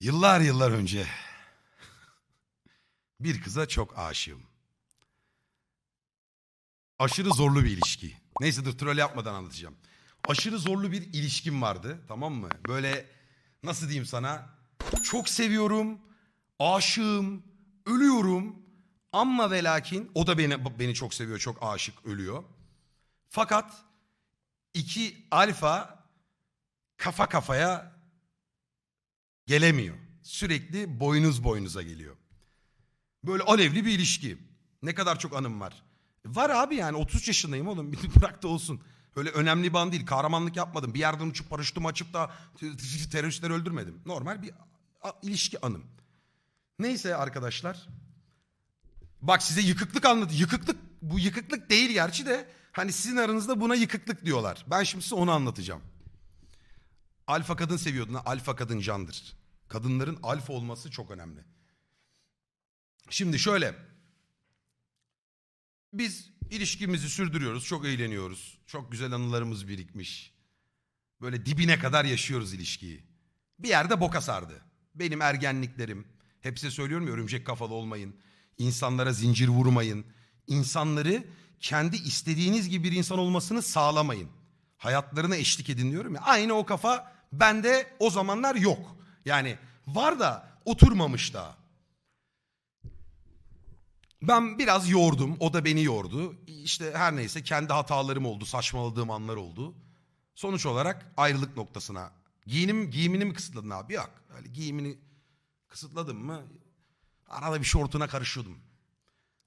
Yıllar yıllar önce bir kıza çok aşığım. Aşırı zorlu bir ilişki. Neyse dur troll yapmadan anlatacağım. Aşırı zorlu bir ilişkim vardı tamam mı? Böyle nasıl diyeyim sana? Çok seviyorum, aşığım, ölüyorum. Ama ve lakin o da beni beni çok seviyor, çok aşık, ölüyor. Fakat iki alfa kafa kafaya gelemiyor. Sürekli boynuz boynuza geliyor. Böyle alevli bir ilişki. Ne kadar çok anım var. Var abi yani 30 yaşındayım oğlum. Bırak da olsun. Öyle önemli bir an değil. Kahramanlık yapmadım. Bir yerden uçup paraşütümü açıp da teröristleri öldürmedim. Normal bir ilişki anım. Neyse arkadaşlar. Bak size yıkıklık anlat. Yıkıklık bu yıkıklık değil gerçi de hani sizin aranızda buna yıkıklık diyorlar. Ben şimdi size onu anlatacağım. Alfa kadın seviyordun. Alfa kadın candır. Kadınların alfa olması çok önemli. Şimdi şöyle. Biz ilişkimizi sürdürüyoruz. Çok eğleniyoruz. Çok güzel anılarımız birikmiş. Böyle dibine kadar yaşıyoruz ilişkiyi. Bir yerde boka sardı. Benim ergenliklerim. Hep size söylüyorum ya örümcek kafalı olmayın. İnsanlara zincir vurmayın. İnsanları kendi istediğiniz gibi bir insan olmasını sağlamayın. Hayatlarına eşlik edin diyorum ya. Aynı o kafa bende o zamanlar yok. Yani var da oturmamış daha. Ben biraz yordum. O da beni yordu. İşte her neyse kendi hatalarım oldu. Saçmaladığım anlar oldu. Sonuç olarak ayrılık noktasına. Giyinim, giyimini mi kısıtladın abi? Yok. Öyle giyimini kısıtladım mı? Arada bir şortuna karışıyordum.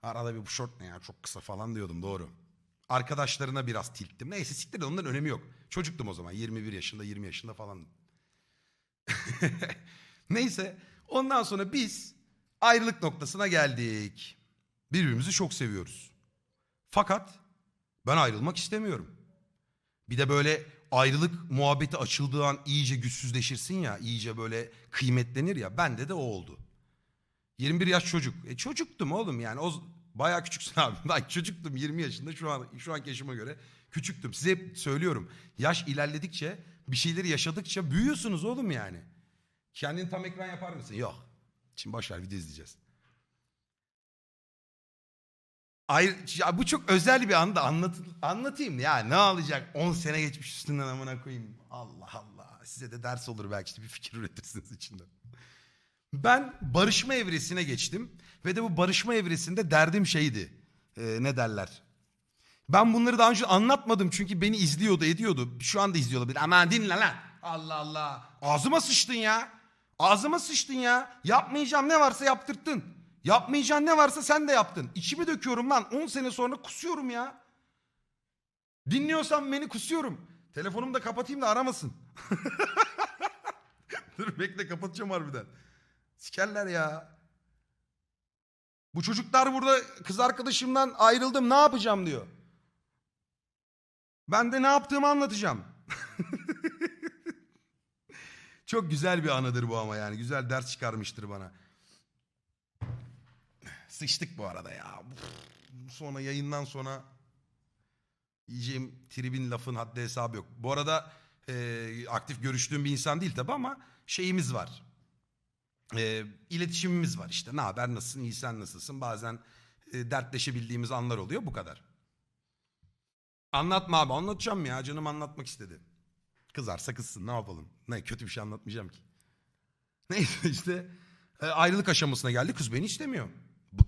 Arada bir bu şort ne ya çok kısa falan diyordum doğru. Arkadaşlarına biraz tilttim. Neyse siktir onların önemi yok. Çocuktum o zaman 21 yaşında 20 yaşında falan. Neyse ondan sonra biz ayrılık noktasına geldik. Birbirimizi çok seviyoruz. Fakat ben ayrılmak istemiyorum. Bir de böyle ayrılık muhabbeti açıldığı an iyice güçsüzleşirsin ya, iyice böyle kıymetlenir ya. Bende de o oldu. 21 yaş çocuk. E çocuktum oğlum yani. O bayağı küçüksün abi. Ben çocuktum 20 yaşında şu an şu anki yaşıma göre küçüktüm. Size hep söylüyorum. Yaş ilerledikçe, bir şeyleri yaşadıkça büyüyorsunuz oğlum yani. Kendini tam ekran yapar mısın? Yok. Şimdi boş ver video izleyeceğiz. Ay, ya bu çok özel bir anda anlat, anlatayım ya ne olacak 10 sene geçmiş üstünden amına koyayım Allah Allah size de ders olur belki işte bir fikir üretirsiniz içinden. Ben barışma evresine geçtim ve de bu barışma evresinde derdim şeydi Ee, ne derler ben bunları daha önce anlatmadım çünkü beni izliyordu ediyordu şu anda izliyorlar beni aman dinle lan Allah Allah ağzıma sıçtın ya ağzıma sıçtın ya yapmayacağım ne varsa yaptırttın. Yapmayacağın ne varsa sen de yaptın. İçimi döküyorum lan. 10 sene sonra kusuyorum ya. Dinliyorsan beni kusuyorum. Telefonumu da kapatayım da aramasın. Dur bekle kapatacağım harbiden. Sikerler ya. Bu çocuklar burada kız arkadaşımdan ayrıldım ne yapacağım diyor. Ben de ne yaptığımı anlatacağım. Çok güzel bir anıdır bu ama yani. Güzel ders çıkarmıştır bana. Sıçtık bu arada ya. Sonra yayından sonra yiyeceğim tribin lafın haddi hesabı yok. Bu arada e, aktif görüştüğüm bir insan değil tabi ama şeyimiz var. E, iletişimimiz var işte. Ne haber nasılsın iyi sen nasılsın? Bazen e, dertleşebildiğimiz anlar oluyor bu kadar. Anlatma abi anlatacağım ya canım anlatmak istedi. Kızarsa kızsın ne yapalım. Ne kötü bir şey anlatmayacağım ki. Neyse işte e, ayrılık aşamasına geldi kız beni istemiyor.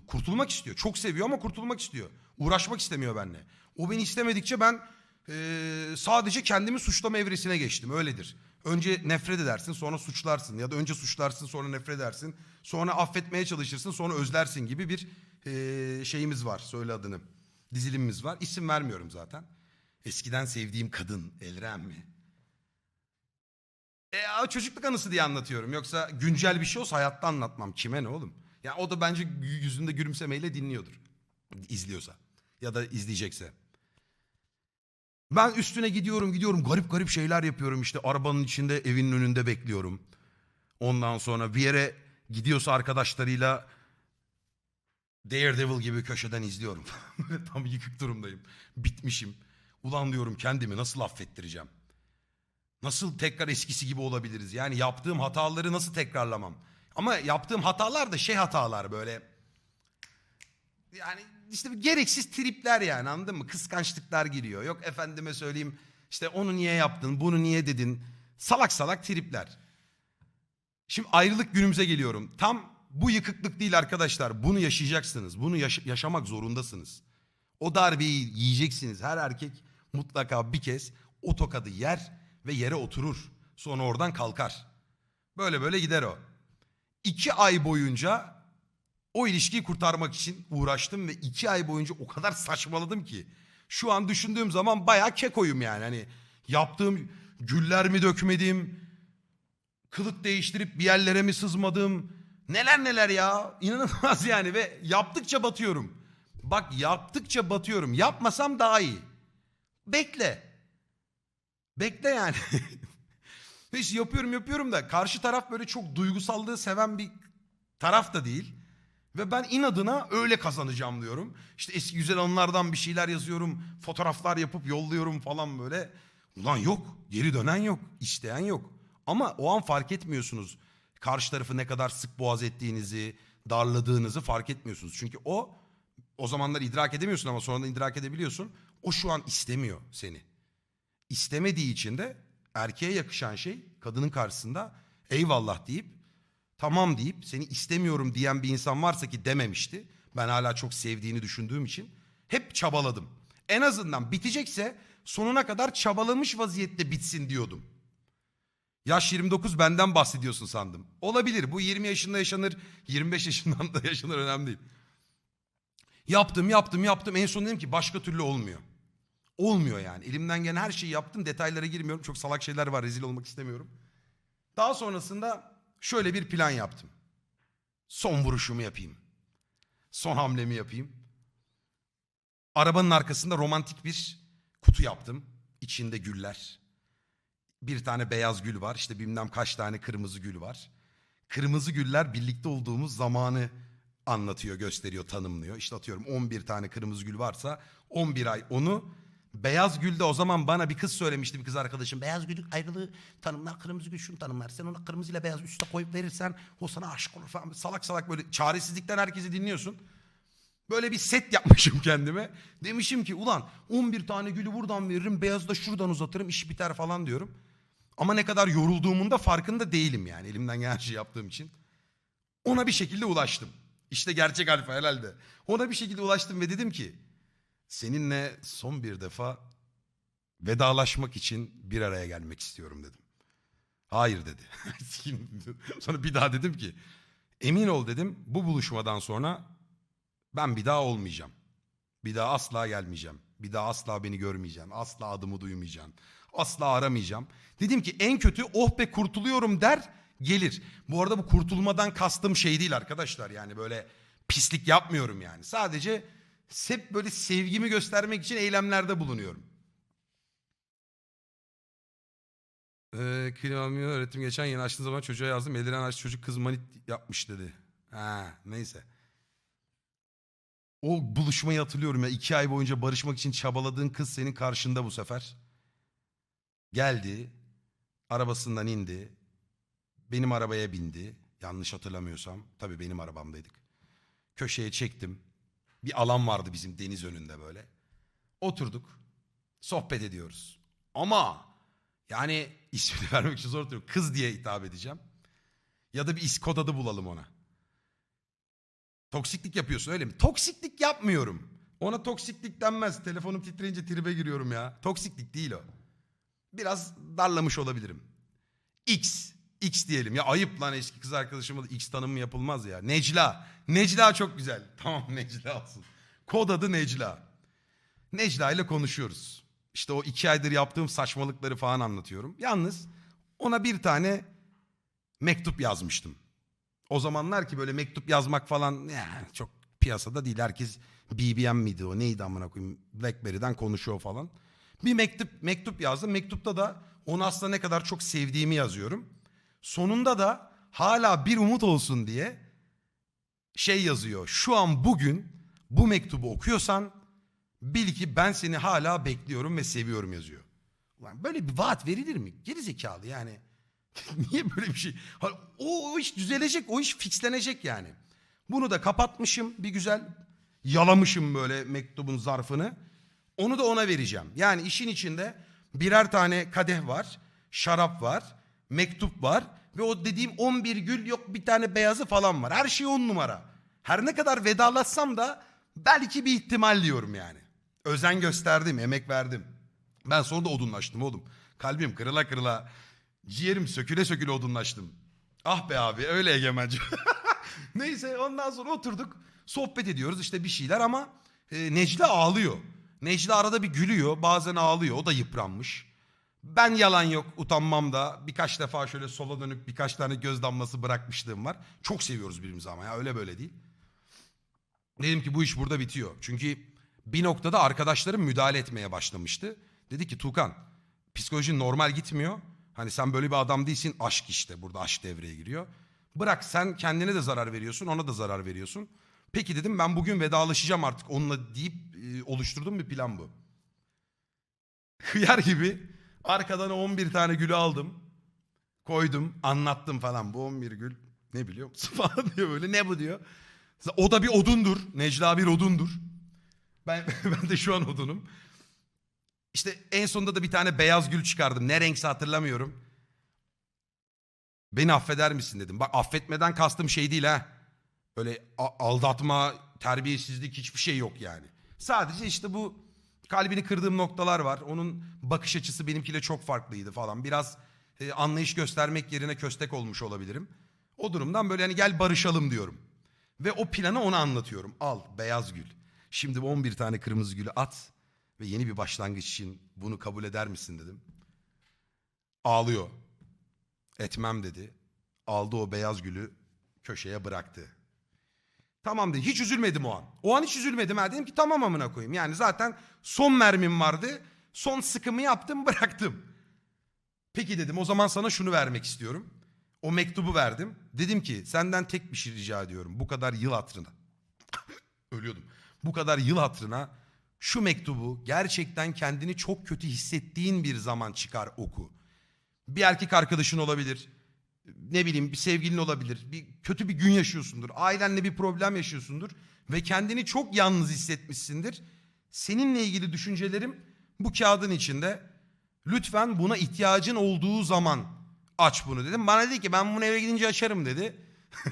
Kurtulmak istiyor. Çok seviyor ama kurtulmak istiyor. Uğraşmak istemiyor benimle. O beni istemedikçe ben e, sadece kendimi suçlama evresine geçtim. Öyledir. Önce nefret edersin sonra suçlarsın. Ya da önce suçlarsın sonra nefret edersin. Sonra affetmeye çalışırsın sonra özlersin gibi bir e, şeyimiz var. Söyle adını. Dizilimimiz var. İsim vermiyorum zaten. Eskiden sevdiğim kadın Elren mi? E, çocukluk anısı diye anlatıyorum. Yoksa güncel bir şey olsa hayatta anlatmam. Kime ne oğlum? Ya o da bence yüzünde gülümsemeyle dinliyordur. İzliyorsa. Ya da izleyecekse. Ben üstüne gidiyorum gidiyorum garip garip şeyler yapıyorum işte arabanın içinde evinin önünde bekliyorum. Ondan sonra bir yere gidiyorsa arkadaşlarıyla Daredevil gibi köşeden izliyorum. Tam yıkık durumdayım. Bitmişim. Ulan diyorum kendimi nasıl affettireceğim? Nasıl tekrar eskisi gibi olabiliriz? Yani yaptığım hataları nasıl tekrarlamam? Ama yaptığım hatalar da şey hatalar böyle. Yani işte gereksiz tripler yani anladın mı? Kıskançlıklar giriyor. Yok efendime söyleyeyim işte onu niye yaptın, bunu niye dedin? Salak salak tripler. Şimdi ayrılık günümüze geliyorum. Tam bu yıkıklık değil arkadaşlar. Bunu yaşayacaksınız. Bunu yaş- yaşamak zorundasınız. O darbeyi yiyeceksiniz. Her erkek mutlaka bir kez o tokadı yer ve yere oturur. Sonra oradan kalkar. Böyle böyle gider o. İki ay boyunca o ilişkiyi kurtarmak için uğraştım ve iki ay boyunca o kadar saçmaladım ki. Şu an düşündüğüm zaman bayağı kekoyum yani. Hani yaptığım güller mi dökmedim, kılık değiştirip bir yerlere mi sızmadım, neler neler ya. İnanılmaz yani ve yaptıkça batıyorum. Bak yaptıkça batıyorum. Yapmasam daha iyi. Bekle. Bekle yani. Neyse yapıyorum yapıyorum da karşı taraf böyle çok duygusallığı seven bir taraf da değil. Ve ben inadına öyle kazanacağım diyorum. İşte eski güzel anılardan bir şeyler yazıyorum. Fotoğraflar yapıp yolluyorum falan böyle. Ulan yok. Geri dönen yok. isteyen yok. Ama o an fark etmiyorsunuz. Karşı tarafı ne kadar sık boğaz ettiğinizi, darladığınızı fark etmiyorsunuz. Çünkü o o zamanlar idrak edemiyorsun ama sonradan idrak edebiliyorsun. O şu an istemiyor seni. İstemediği için de erkeğe yakışan şey kadının karşısında eyvallah deyip tamam deyip seni istemiyorum diyen bir insan varsa ki dememişti. Ben hala çok sevdiğini düşündüğüm için hep çabaladım. En azından bitecekse sonuna kadar çabalamış vaziyette bitsin diyordum. Yaş 29 benden bahsediyorsun sandım. Olabilir bu 20 yaşında yaşanır 25 yaşından da yaşanır önemli değil. Yaptım yaptım yaptım en son dedim ki başka türlü olmuyor. Olmuyor yani elimden gelen her şeyi yaptım detaylara girmiyorum çok salak şeyler var rezil olmak istemiyorum. Daha sonrasında şöyle bir plan yaptım. Son vuruşumu yapayım. Son hamlemi yapayım. Arabanın arkasında romantik bir kutu yaptım. İçinde güller. Bir tane beyaz gül var. İşte bilmem kaç tane kırmızı gül var. Kırmızı güller birlikte olduğumuz zamanı anlatıyor, gösteriyor, tanımlıyor. İşte atıyorum 11 tane kırmızı gül varsa 11 ay onu Beyaz gül de o zaman bana bir kız söylemişti bir kız arkadaşım. Beyaz gül ayrılığı tanımlar, kırmızı gül şunu tanımlar. Sen ona kırmızı ile beyaz üste koyup verirsen o sana aşık olur falan. Salak salak böyle çaresizlikten herkesi dinliyorsun. Böyle bir set yapmışım kendime. Demişim ki ulan 11 tane gülü buradan veririm, beyazı da şuradan uzatırım, iş biter falan diyorum. Ama ne kadar yorulduğumun da farkında değilim yani elimden gelen şeyi yaptığım için. Ona bir şekilde ulaştım. İşte gerçek alfa herhalde. Ona bir şekilde ulaştım ve dedim ki seninle son bir defa vedalaşmak için bir araya gelmek istiyorum dedim. Hayır dedi. sonra bir daha dedim ki emin ol dedim bu buluşmadan sonra ben bir daha olmayacağım. Bir daha asla gelmeyeceğim. Bir daha asla beni görmeyeceğim. Asla adımı duymayacağım. Asla aramayacağım. Dedim ki en kötü oh be kurtuluyorum der gelir. Bu arada bu kurtulmadan kastım şey değil arkadaşlar. Yani böyle pislik yapmıyorum yani. Sadece hep böyle sevgimi göstermek için eylemlerde bulunuyorum. Ee, almıyor öğretim geçen yeni açtığı zaman çocuğa yazdım. Eliren aç çocuk kız manit yapmış dedi. Ha neyse. O buluşmayı hatırlıyorum ya. iki ay boyunca barışmak için çabaladığın kız senin karşında bu sefer. Geldi. Arabasından indi. Benim arabaya bindi. Yanlış hatırlamıyorsam. Tabii benim arabamdaydık. Köşeye çektim. Bir alan vardı bizim deniz önünde böyle. Oturduk. Sohbet ediyoruz. Ama yani ismini vermek için zor tutuyorum. Kız diye hitap edeceğim. Ya da bir iskod adı bulalım ona. Toksiklik yapıyorsun öyle mi? Toksiklik yapmıyorum. Ona toksiklik denmez. Telefonum titreyince tribe giriyorum ya. Toksiklik değil o. Biraz darlamış olabilirim. X. X diyelim. Ya ayıp lan eski kız arkadaşıma da X tanımı yapılmaz ya. Necla. Necla çok güzel. Tamam Necla olsun. Kod adı Necla. Necla ile konuşuyoruz. İşte o iki aydır yaptığım saçmalıkları falan anlatıyorum. Yalnız ona bir tane mektup yazmıştım. O zamanlar ki böyle mektup yazmak falan ya, çok piyasada değil. Herkes BBM miydi o neydi amına koyayım Blackberry'den konuşuyor falan. Bir mektup mektup yazdım. Mektupta da onu aslında ne kadar çok sevdiğimi yazıyorum. Sonunda da hala bir umut olsun diye şey yazıyor. Şu an bugün bu mektubu okuyorsan bil ki ben seni hala bekliyorum ve seviyorum yazıyor. Ulan böyle bir vaat verilir mi? Geri zekalı yani. Niye böyle bir şey? O, o iş düzelecek, o iş fixlenecek yani. Bunu da kapatmışım bir güzel. Yalamışım böyle mektubun zarfını. Onu da ona vereceğim. Yani işin içinde birer tane kadeh var, şarap var, mektup var ve o dediğim 11 gül yok bir tane beyazı falan var. Her şey on numara. Her ne kadar vedalaşsam da belki bir ihtimal diyorum yani. Özen gösterdim, emek verdim. Ben sonra da odunlaştım oğlum. Kalbim kırıla kırıla, ciğerim söküle söküle odunlaştım. Ah be abi öyle egemenci. Neyse ondan sonra oturduk. Sohbet ediyoruz işte bir şeyler ama e, Necla ağlıyor. Necla arada bir gülüyor bazen ağlıyor. O da yıpranmış. Ben yalan yok utanmam da birkaç defa şöyle sola dönüp birkaç tane göz damlası bırakmışlığım var. Çok seviyoruz birbirimizi ama ya öyle böyle değil. Dedim ki bu iş burada bitiyor. Çünkü bir noktada arkadaşlarım müdahale etmeye başlamıştı. Dedi ki Tukan psikolojin normal gitmiyor. Hani sen böyle bir adam değilsin aşk işte burada aşk devreye giriyor. Bırak sen kendine de zarar veriyorsun ona da zarar veriyorsun. Peki dedim ben bugün vedalaşacağım artık onunla deyip e, oluşturduğum bir plan bu. Hıyar gibi arkadan 11 tane gülü aldım. Koydum anlattım falan bu 11 gül ne biliyor musun falan diyor böyle ne bu diyor. O da bir odundur. Necla bir odundur. Ben, ben de şu an odunum. İşte en sonunda da bir tane beyaz gül çıkardım. Ne renkse hatırlamıyorum. Beni affeder misin dedim. Bak affetmeden kastım şey değil ha. Öyle aldatma, terbiyesizlik hiçbir şey yok yani. Sadece işte bu kalbini kırdığım noktalar var. Onun bakış açısı benimkiyle çok farklıydı falan. Biraz e, anlayış göstermek yerine köstek olmuş olabilirim. O durumdan böyle hani gel barışalım diyorum. Ve o planı ona anlatıyorum. Al beyaz gül. Şimdi bu 11 tane kırmızı gülü at ve yeni bir başlangıç için bunu kabul eder misin dedim. Ağlıyor. Etmem dedi. Aldı o beyaz gülü köşeye bıraktı. Tamam dedi. Hiç üzülmedim o an. O an hiç üzülmedim. Ha. Dedim ki tamam amına koyayım. Yani zaten son mermim vardı. Son sıkımı yaptım bıraktım. Peki dedim o zaman sana şunu vermek istiyorum. O mektubu verdim. Dedim ki senden tek bir şey rica ediyorum. Bu kadar yıl hatırına. Ölüyordum. Bu kadar yıl hatırına şu mektubu gerçekten kendini çok kötü hissettiğin bir zaman çıkar oku. Bir erkek arkadaşın olabilir. Ne bileyim bir sevgilin olabilir. Bir kötü bir gün yaşıyorsundur. Ailenle bir problem yaşıyorsundur ve kendini çok yalnız hissetmişsindir. Seninle ilgili düşüncelerim bu kağıdın içinde. Lütfen buna ihtiyacın olduğu zaman aç bunu dedim. Bana dedi ki ben bunu eve gidince açarım dedi.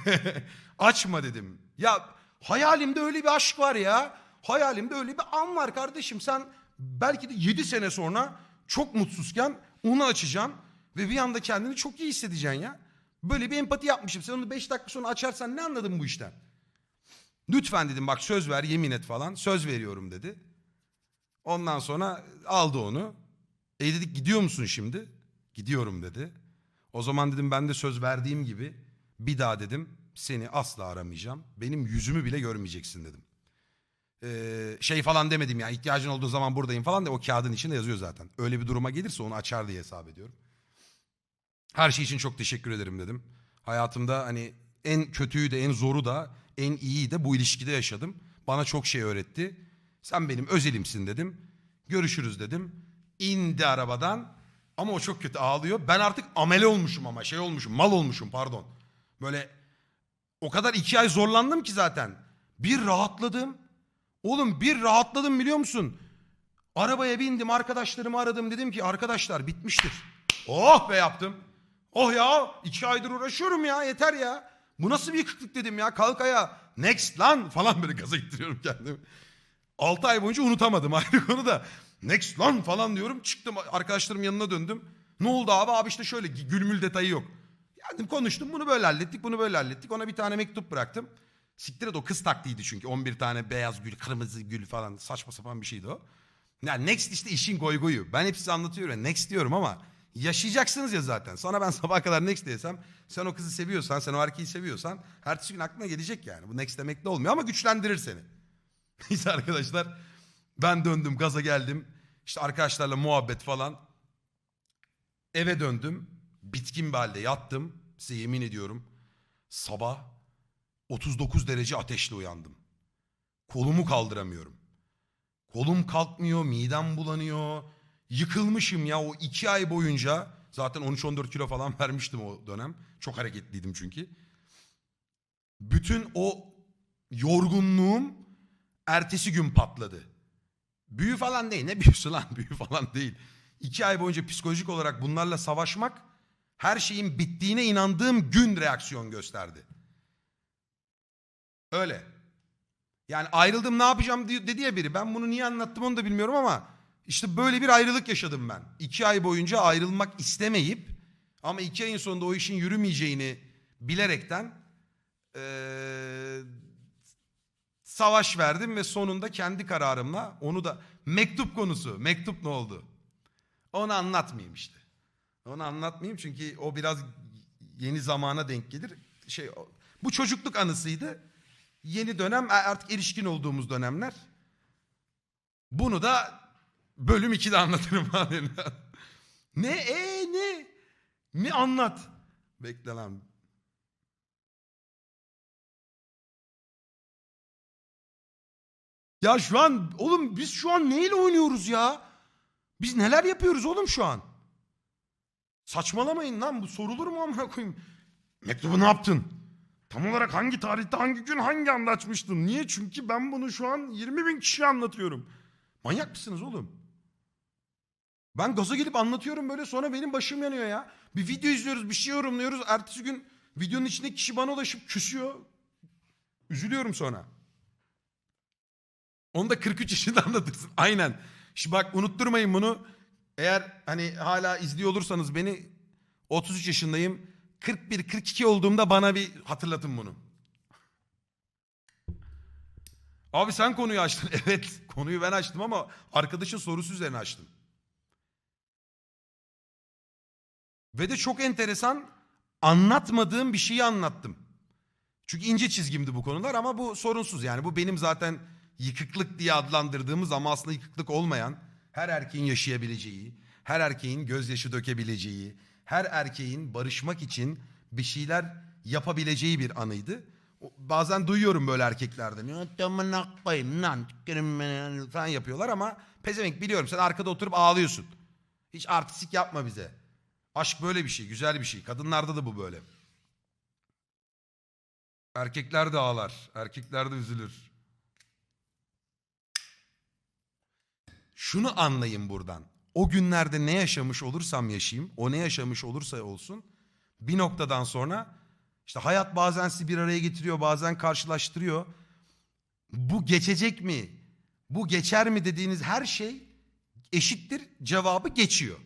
Açma dedim. Ya hayalimde öyle bir aşk var ya. Hayalimde öyle bir an var kardeşim. Sen belki de 7 sene sonra çok mutsuzken onu açacaksın ve bir anda kendini çok iyi hissedeceksin ya. Böyle bir empati yapmışım. Sen onu 5 dakika sonra açarsan ne anladın bu işten? Lütfen dedim bak söz ver yemin et falan. Söz veriyorum dedi. Ondan sonra aldı onu. E dedik gidiyor musun şimdi? Gidiyorum dedi. O zaman dedim ben de söz verdiğim gibi bir daha dedim seni asla aramayacağım. Benim yüzümü bile görmeyeceksin dedim. Ee, şey falan demedim ya ihtiyacın olduğu zaman buradayım falan da o kağıdın içinde yazıyor zaten. Öyle bir duruma gelirse onu açar diye hesap ediyorum. Her şey için çok teşekkür ederim dedim. Hayatımda hani en kötüyü de en zoru da en iyiyi de bu ilişkide yaşadım. Bana çok şey öğretti. Sen benim özelimsin dedim. Görüşürüz dedim. İndi arabadan ama o çok kötü ağlıyor. Ben artık amele olmuşum ama şey olmuşum mal olmuşum pardon. Böyle o kadar iki ay zorlandım ki zaten. Bir rahatladım. Oğlum bir rahatladım biliyor musun? Arabaya bindim arkadaşlarımı aradım dedim ki arkadaşlar bitmiştir. Oh be yaptım. Oh ya iki aydır uğraşıyorum ya yeter ya. Bu nasıl bir yıkıklık dedim ya kalk ayağa. Next lan falan böyle gaza ittiriyorum kendimi. 6 ay boyunca unutamadım ayrı konu da. Next lan falan diyorum. Çıktım arkadaşlarım yanına döndüm. Ne oldu abi? Abi işte şöyle gülmül detayı yok. Geldim konuştum bunu böyle hallettik bunu böyle hallettik. Ona bir tane mektup bıraktım. Siktir et o kız taklidi çünkü 11 tane beyaz gül kırmızı gül falan saçma sapan bir şeydi o. Yani next işte işin goy goyu. Ben hep size anlatıyorum. Next diyorum ama yaşayacaksınız ya zaten. Sonra ben sabaha kadar next desem sen o kızı seviyorsan sen o erkeği seviyorsan ertesi gün aklına gelecek yani. Bu next demek de olmuyor ama güçlendirir seni. Neyse arkadaşlar ben döndüm gaza geldim. İşte arkadaşlarla muhabbet falan. Eve döndüm. Bitkin bir halde yattım. Size yemin ediyorum. Sabah 39 derece ateşle uyandım. Kolumu kaldıramıyorum. Kolum kalkmıyor, midem bulanıyor. Yıkılmışım ya o iki ay boyunca. Zaten 13-14 kilo falan vermiştim o dönem. Çok hareketliydim çünkü. Bütün o yorgunluğum ertesi gün patladı. Büyü falan değil. Ne büyüsü lan? Büyü falan değil. İki ay boyunca psikolojik olarak bunlarla savaşmak her şeyin bittiğine inandığım gün reaksiyon gösterdi. Öyle. Yani ayrıldım ne yapacağım dedi ya biri. Ben bunu niye anlattım onu da bilmiyorum ama işte böyle bir ayrılık yaşadım ben. İki ay boyunca ayrılmak istemeyip ama iki ayın sonunda o işin yürümeyeceğini bilerekten eee, savaş verdim ve sonunda kendi kararımla onu da mektup konusu. Mektup ne oldu? Onu anlatmayayım işte. Onu anlatmayayım çünkü o biraz yeni zamana denk gelir. Şey bu çocukluk anısıydı. Yeni dönem e, artık erişkin olduğumuz dönemler. Bunu da bölüm 2'de anlatırım abi. ne e ne? Ne anlat? Bekle lan. Ya şu an oğlum biz şu an neyle oynuyoruz ya? Biz neler yapıyoruz oğlum şu an? Saçmalamayın lan bu sorulur mu amına koyayım? Mektubu ne yaptın? Tam olarak hangi tarihte hangi gün hangi anda açmıştın? Niye? Çünkü ben bunu şu an 20 bin kişiye anlatıyorum. Manyak mısınız oğlum? Ben gaza gelip anlatıyorum böyle sonra benim başım yanıyor ya. Bir video izliyoruz bir şey yorumluyoruz. Ertesi gün videonun içindeki kişi bana ulaşıp küsüyor. Üzülüyorum sonra. Onu da 43 yaşında anlatırsın. Aynen. Şimdi bak unutturmayın bunu. Eğer hani hala izliyor olursanız beni 33 yaşındayım. 41-42 olduğumda bana bir hatırlatın bunu. Abi sen konuyu açtın. Evet konuyu ben açtım ama arkadaşın sorusu üzerine açtım. Ve de çok enteresan anlatmadığım bir şeyi anlattım. Çünkü ince çizgimdi bu konular ama bu sorunsuz yani. Bu benim zaten yıkıklık diye adlandırdığımız ama aslında yıkıklık olmayan her erkeğin yaşayabileceği, her erkeğin gözyaşı dökebileceği, her erkeğin barışmak için bir şeyler yapabileceği bir anıydı. Bazen duyuyorum böyle erkeklerden. "Ya tamam koyayım lan tükürüm beni," falan yapıyorlar ama pezevenk biliyorum sen arkada oturup ağlıyorsun. Hiç artistik yapma bize. Aşk böyle bir şey, güzel bir şey. Kadınlarda da bu böyle. Erkekler de ağlar, erkekler de üzülür. Şunu anlayın buradan. O günlerde ne yaşamış olursam yaşayayım, o ne yaşamış olursa olsun bir noktadan sonra işte hayat bazen sizi bir araya getiriyor, bazen karşılaştırıyor. Bu geçecek mi? Bu geçer mi dediğiniz her şey eşittir cevabı geçiyor.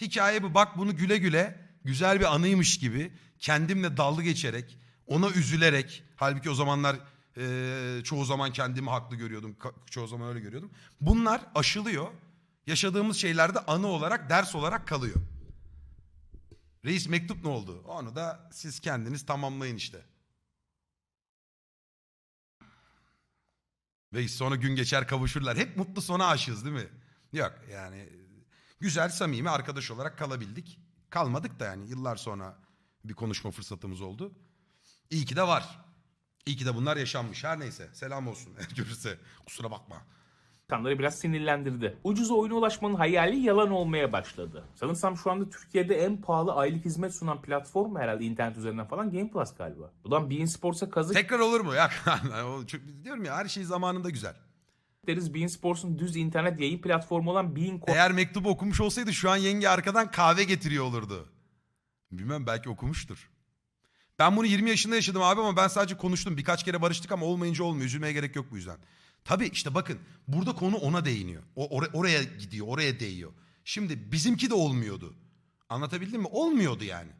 Hikaye bu. Bak bunu güle güle güzel bir anıymış gibi kendimle dalga geçerek, ona üzülerek halbuki o zamanlar eee, çoğu zaman kendimi haklı görüyordum. Çoğu zaman öyle görüyordum. Bunlar aşılıyor. Yaşadığımız şeyler de anı olarak, ders olarak kalıyor. Reis mektup ne oldu? Onu da siz kendiniz tamamlayın işte. Reis sonra gün geçer kavuşurlar. Hep mutlu sona aşığız değil mi? Yok yani güzel samimi arkadaş olarak kalabildik. Kalmadık da yani yıllar sonra bir konuşma fırsatımız oldu. İyi ki de var. İyi ki de bunlar yaşanmış. Her neyse selam olsun. Görürse kusura bakma. insanları biraz sinirlendirdi. Ucuz oyuna ulaşmanın hayali yalan olmaya başladı. Sanırsam şu anda Türkiye'de en pahalı aylık hizmet sunan platform herhalde internet üzerinden falan Game Plus galiba. Ulan Bein Sports'a kazık Tekrar olur mu? Ya diyorum ya her şey zamanında güzel. Deriz. Bein Sports'un düz internet yayın platformu olan Bein Eğer mektubu okumuş olsaydı şu an yenge arkadan kahve getiriyor olurdu. Bilmem belki okumuştur. Ben bunu 20 yaşında yaşadım abi ama ben sadece konuştum. Birkaç kere barıştık ama olmayınca olmuyor. Üzülmeye gerek yok bu yüzden. Tabii işte bakın burada konu ona değiniyor. O or- oraya gidiyor, oraya değiyor. Şimdi bizimki de olmuyordu. Anlatabildim mi? Olmuyordu yani.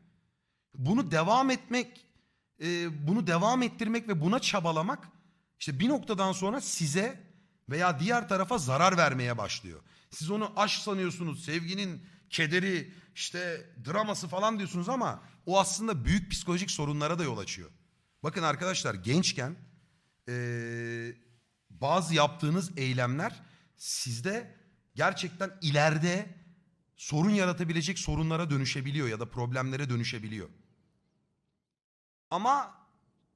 Bunu devam etmek, e, bunu devam ettirmek ve buna çabalamak işte bir noktadan sonra size veya diğer tarafa zarar vermeye başlıyor. Siz onu aşk sanıyorsunuz, sevginin kederi, işte draması falan diyorsunuz ama o aslında büyük psikolojik sorunlara da yol açıyor. Bakın arkadaşlar gençken eee, bazı yaptığınız eylemler sizde gerçekten ileride sorun yaratabilecek sorunlara dönüşebiliyor ya da problemlere dönüşebiliyor. Ama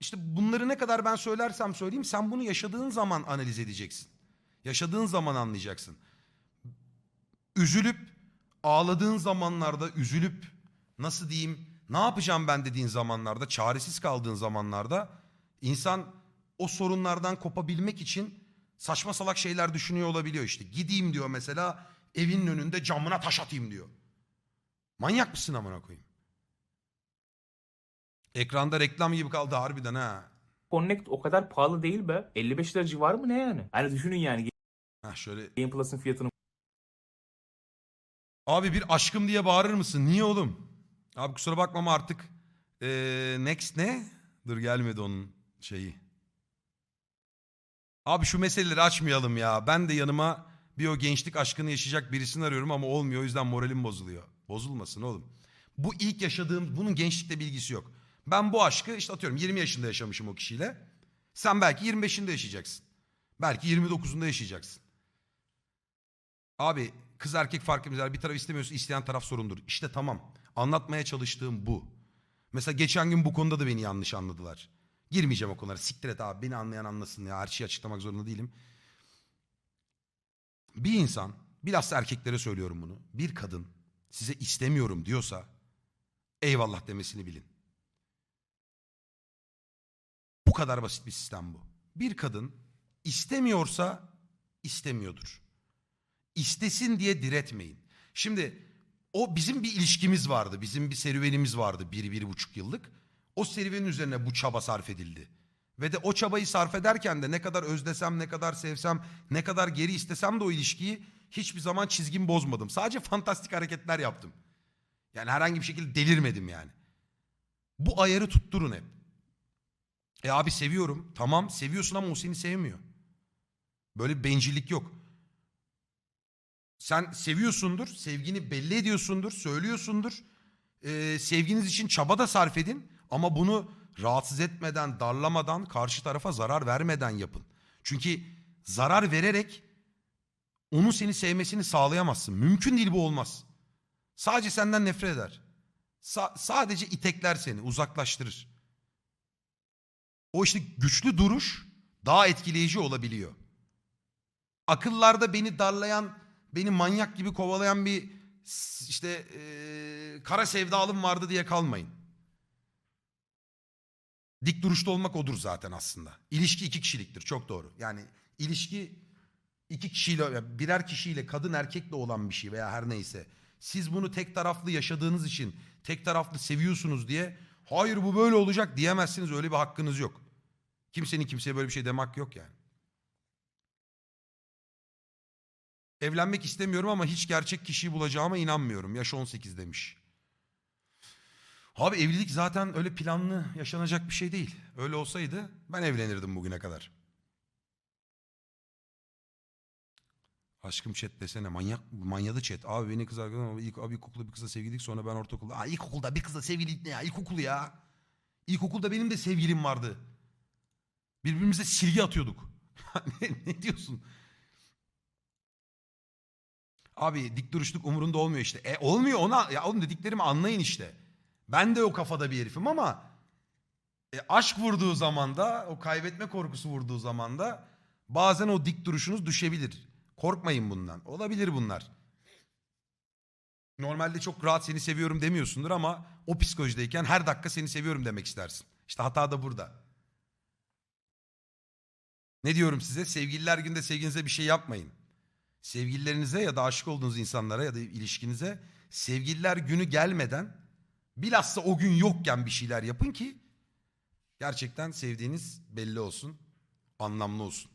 işte bunları ne kadar ben söylersem söyleyeyim sen bunu yaşadığın zaman analiz edeceksin. Yaşadığın zaman anlayacaksın. üzülüp ağladığın zamanlarda üzülüp nasıl diyeyim ne yapacağım ben dediğin zamanlarda çaresiz kaldığın zamanlarda insan o sorunlardan kopabilmek için saçma salak şeyler düşünüyor olabiliyor işte. Gideyim diyor mesela evinin önünde camına taş atayım diyor. Manyak mısın amına koyayım? Ekranda reklam gibi kaldı harbiden ha. Connect o kadar pahalı değil be. 55 lira civarı mı ne yani? Hani düşünün yani Ha şöyle Game Plus'ın fiyatını Abi bir aşkım diye bağırır mısın? Niye oğlum? Abi kusura bakma ama artık eee, next ne? Dur gelmedi onun şeyi. Abi şu meseleleri açmayalım ya. Ben de yanıma bir o gençlik aşkını yaşayacak birisini arıyorum ama olmuyor. O yüzden moralim bozuluyor. Bozulmasın oğlum. Bu ilk yaşadığım, bunun gençlikle bilgisi yok. Ben bu aşkı işte atıyorum 20 yaşında yaşamışım o kişiyle. Sen belki 25'inde yaşayacaksın. Belki 29'unda yaşayacaksın. Abi kız erkek farkı var. Bir taraf istemiyorsa isteyen taraf sorundur. İşte tamam. Anlatmaya çalıştığım bu. Mesela geçen gün bu konuda da beni yanlış anladılar. Girmeyeceğim o konulara. Siktir et abi. Beni anlayan anlasın ya. Her şeyi açıklamak zorunda değilim. Bir insan, bilhassa erkeklere söylüyorum bunu. Bir kadın size istemiyorum diyorsa eyvallah demesini bilin. Bu kadar basit bir sistem bu. Bir kadın istemiyorsa istemiyordur istesin diye diretmeyin. Şimdi o bizim bir ilişkimiz vardı. Bizim bir serüvenimiz vardı bir, bir buçuk yıllık. O serüvenin üzerine bu çaba sarf edildi. Ve de o çabayı sarf ederken de ne kadar özlesem, ne kadar sevsem, ne kadar geri istesem de o ilişkiyi hiçbir zaman çizgimi bozmadım. Sadece fantastik hareketler yaptım. Yani herhangi bir şekilde delirmedim yani. Bu ayarı tutturun hep. E abi seviyorum. Tamam seviyorsun ama o seni sevmiyor. Böyle bencillik yok. Sen seviyorsundur, sevgini belli ediyorsundur, söylüyorsundur. Ee, sevginiz için çaba da sarf edin ama bunu rahatsız etmeden, darlamadan, karşı tarafa zarar vermeden yapın. Çünkü zarar vererek onun seni sevmesini sağlayamazsın. Mümkün değil bu olmaz. Sadece senden nefret eder. Sa- sadece itekler seni, uzaklaştırır. O işte güçlü duruş daha etkileyici olabiliyor. Akıllarda beni darlayan, beni manyak gibi kovalayan bir işte eee, kara sevdalım vardı diye kalmayın. Dik duruşta olmak odur zaten aslında. İlişki iki kişiliktir çok doğru. Yani ilişki iki kişiyle birer kişiyle kadın erkekle olan bir şey veya her neyse. Siz bunu tek taraflı yaşadığınız için tek taraflı seviyorsunuz diye hayır bu böyle olacak diyemezsiniz öyle bir hakkınız yok. Kimsenin kimseye böyle bir şey demek yok yani. Evlenmek istemiyorum ama hiç gerçek kişiyi bulacağıma inanmıyorum. Yaş 18 demiş. Abi evlilik zaten öyle planlı yaşanacak bir şey değil. Öyle olsaydı ben evlenirdim bugüne kadar. Aşkım chat desene manyak manyadı chat. Abi beni kız arkadaşım ama ilk abi ilkokulda bir kızla sevgiliydik sonra ben ortaokulda. Aa ilkokulda bir kızla sevgiliydik ne ya ilkokulu ya. İlkokulda benim de sevgilim vardı. Birbirimize silgi atıyorduk. ne, ne diyorsun? Abi dik duruşluk umurunda olmuyor işte. E olmuyor ona. Ya oğlum dediklerimi anlayın işte. Ben de o kafada bir herifim ama e, aşk vurduğu zaman da o kaybetme korkusu vurduğu zaman da bazen o dik duruşunuz düşebilir. Korkmayın bundan. Olabilir bunlar. Normalde çok rahat seni seviyorum demiyorsundur ama o psikolojideyken her dakika seni seviyorum demek istersin. İşte hata da burada. Ne diyorum size? Sevgililer günde sevginize bir şey yapmayın. Sevgililerinize ya da aşık olduğunuz insanlara ya da ilişkinize sevgililer günü gelmeden bilhassa o gün yokken bir şeyler yapın ki gerçekten sevdiğiniz belli olsun, anlamlı olsun.